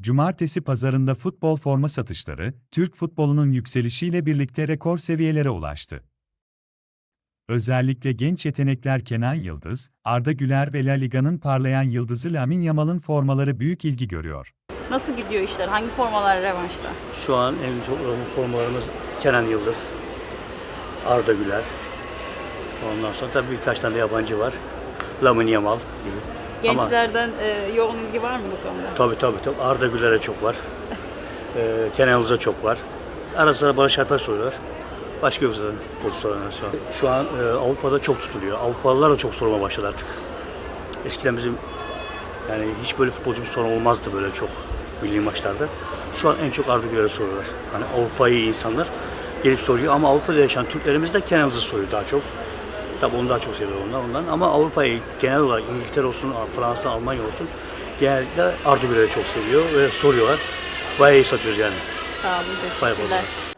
Cumartesi pazarında futbol forma satışları, Türk futbolunun yükselişiyle birlikte rekor seviyelere ulaştı. Özellikle genç yetenekler Kenan Yıldız, Arda Güler ve La Liga'nın parlayan yıldızı Lamine Yamal'ın formaları büyük ilgi görüyor. Nasıl gidiyor işler? Hangi formalar revanşta? Şu an en çok ön formalarımız Kenan Yıldız, Arda Güler. Ondan sonra tabii birkaç tane yabancı var. Lamine Yamal gibi. Gençlerden e, yoğun ilgi var mı bu konuda? tabii tabii tabii Arda Güler'e çok var. Ee, Kenan Yıldız'a çok var. Ara sıra Barış Alper soruyorlar. Başka yok zaten futbolcu soranlar şu an. Şu an e, Avrupa'da çok tutuluyor. Avrupalılar da çok sorma başladı artık. Eskiden bizim yani hiç böyle futbolcu bir sorun olmazdı böyle çok milli maçlarda. Şu an en çok Arda Güler'e soruyorlar. Hani Avrupa'yı insanlar gelip soruyor ama Avrupa'da yaşayan Türklerimiz de Kenan Yıldız'ı soruyor daha çok. Tabii onu daha çok seviyor ondan ondan. Ama Avrupa'yı genel olarak İngiltere olsun, Fransa, Almanya olsun genellikle Güler'i çok seviyor ve soruyorlar. Bayağı iyi satıyoruz yani. Sağ olun, teşekkürler.